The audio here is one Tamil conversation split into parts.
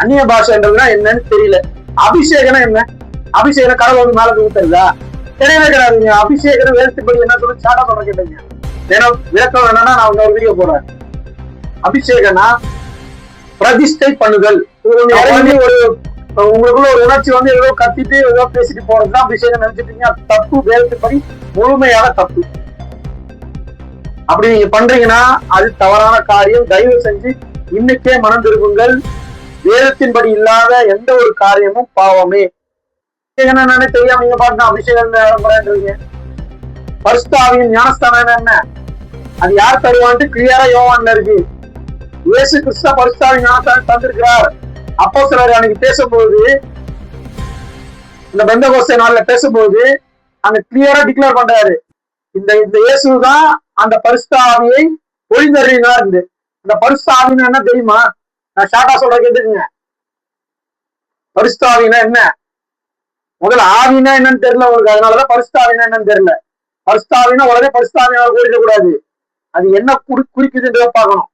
அந்நிய பாஷைன்றதுனா என்னன்னு தெரியல. அபிஷேகம்னா என்ன? அபிஷேகம் கடவுள் வந்து மேல ஊத்துறதா கிடையவே கிடையாதுங்க அபிஷேகம் வேதத்தின்படி என்ன சொல்லி சாட்டா சொல்ற கேட்டீங்க. ஏன்னா விளக்கம் வேணும்னா நான் இன்னொரு வீடியோ போடுறேன். அபிஷேகம்னா பிரதிஷ்டை பண்ணுதல். ஒரு உங்களுக்குள்ள ஒரு உணர்ச்சி வந்து ஏதோ கத்திட்டு ஏதோ பேசிட்டு போறதுதான் அபிஷேகம் நினைச்சிட்டீங்க. தப்பு. வேதத்தின்படி முழுமையான தப்பு. அப்படி நீங்க பண்றீங்கன்னா அது தவறான காரியம். தயவு செஞ்சு இன்னைக்கே மனம் திரும்புங்கள். வேதத்தின்படி இல்லாத எந்த ஒரு காரியமும் பாவமே. அபிஷேகம் என்னன்னு தெரியாம நீங்க பாட்டு அபிஷேகம் பரிசுத்தாவியின் ஞானஸ்தானம் என்ன? அது யார் தருவான்ட்டு கிளியரா யோவான்ல இருக்கு. இயேசு கிறிஸ்தா பரிசுத்தாவின் ஞானஸ்தானம் தந்திருக்கிறார். அப்போ சிலர் அன்னைக்கு பேசும்போது இந்த பெந்தகோஸ்தே நாள்ல பேசும்போது அங்க கிளியரா டிக்ளேர் பண்றாரு. இந்த இந்த இயேசு தான் அந்த பரிசுத்தாவியை இருந்து இந்த பரிசுத்தாவின்னு என்ன தெரியுமா? நான் ஷார்ட்டா சொல்ற கேட்டுக்குங்க. பரிசுத்தாவினா என்ன? முதல்ல ஆவினா என்னன்னு தெரியல உங்களுக்கு. அதனாலதான் பரிசுத்தாவினா என்னன்னு தெரியல. பரிசுத்தாவினா உடனே பரிசுத்தாவினால கூடிட கூடாது அது என்ன குறி குறிக்குதுன்றத பார்க்கணும்.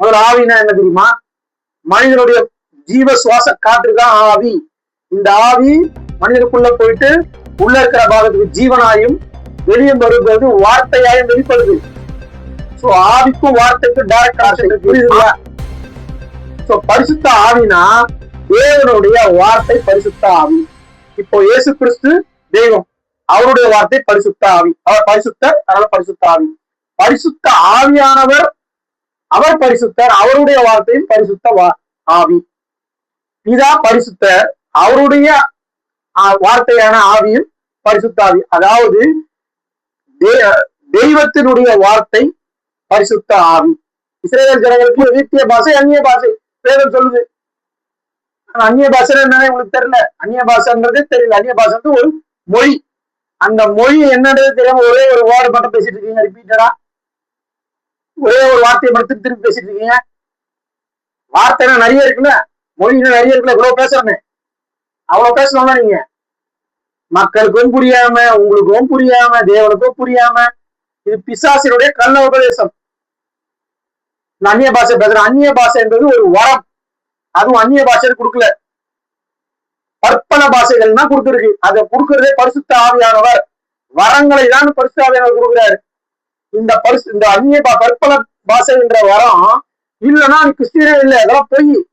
முதல்ல ஆவினா என்ன தெரியுமா? மனிதனுடைய ஜீவ சுவாச காற்று தான் ஆவி. இந்த ஆவி மனிதனுக்குள்ள போயிட்டு உள்ள இருக்கிற பாகத்துக்கு ஜீவனாயும் வெளியே வருவது வார்த்தையாயும் வெளிப்படுது. சோ ஆவிக்கும் வார்த்தைக்கும் டைரக்ட் கனெக்ஷன் புரியுதுங்களா? சோ பரிசுத்த ஆவினா தேவனுடைய வார்த்தை பரிசுத்த ஆவி. இப்போ இயேசு கிறிஸ்து தெய்வம். அவருடைய வார்த்தை பரிசுத்த ஆவி. அவர் பரிசுத்தர் அதனால பரிசுத்த ஆவி. பரிசுத்த ஆவியானவர் அவர் பரிசுத்தர். அவருடைய வார்த்தையும் பரிசுத்த வா- ஆவி. இதா பரிசுத்தர் அவருடைய வார்த்தையான ஆவியும் பரிசுத்த ஆவி. அதாவது தே- தெய்வத்தினுடைய வார்த்தை பரிசுத்த ஆவி. இஸ்ரேல் ஜனங்களுக்கு எகிப்திய பாஷை அந்நிய பாஷை. வேதம் சொல்லுது. ஆனா அந்நிய பாஷை என்னன்னு உங்களுக்கு தெரியல. அந்நிய பாஷைன்றதே தெரியல. அந்நிய பாஷை வந்து ஒரு மொழி. அந்த மொழி என்னன்றது தெரியாம ஒரே ஒரு வேர்டு மட்டும் பேசிட்டு இருக்கீங்க ரிப்பீட்டடா ஒரே ஒரு வார்த்தையை மட்டும் திருப்பி திருப்பி பேசிட்டு இருக்கீங்க. வார்த்தைனா நிறைய இருக்குல்ல? மொழினா நிறைய இருக்குல்ல? இவ்வளவு பேசுறமே. அவ்வளவு பேசணும்னா நீங்க? மக்களுக்கும் புரியாம உங்களுக்கும் புரியாம தேவனுக்கும் புரியாம இது பிசாசினுடைய கள்ள உபதேசம். நான் அந்நிய பாஷை பேசுறேன் அந்நிய பாஷை என்பது ஒரு வரம். அதுவும் அந்நிய பாஷை கொடுக்கல. பற்பல பாஷைகள் தான் கொடுத்துருக்கு. அதை கொடுக்கறதே பரிசுத்த ஆவியானவர். வரங்களை தான் பரிசு ஆவியானவர் கொடுக்குறாரு. இந்த பரிசு இந்த அந்நிய பா- பற்பல பாஷை என்ற வரம் இல்லைன்னா கிறிஸ்தீனே இல்லை. அதெல்லாம் பொய்.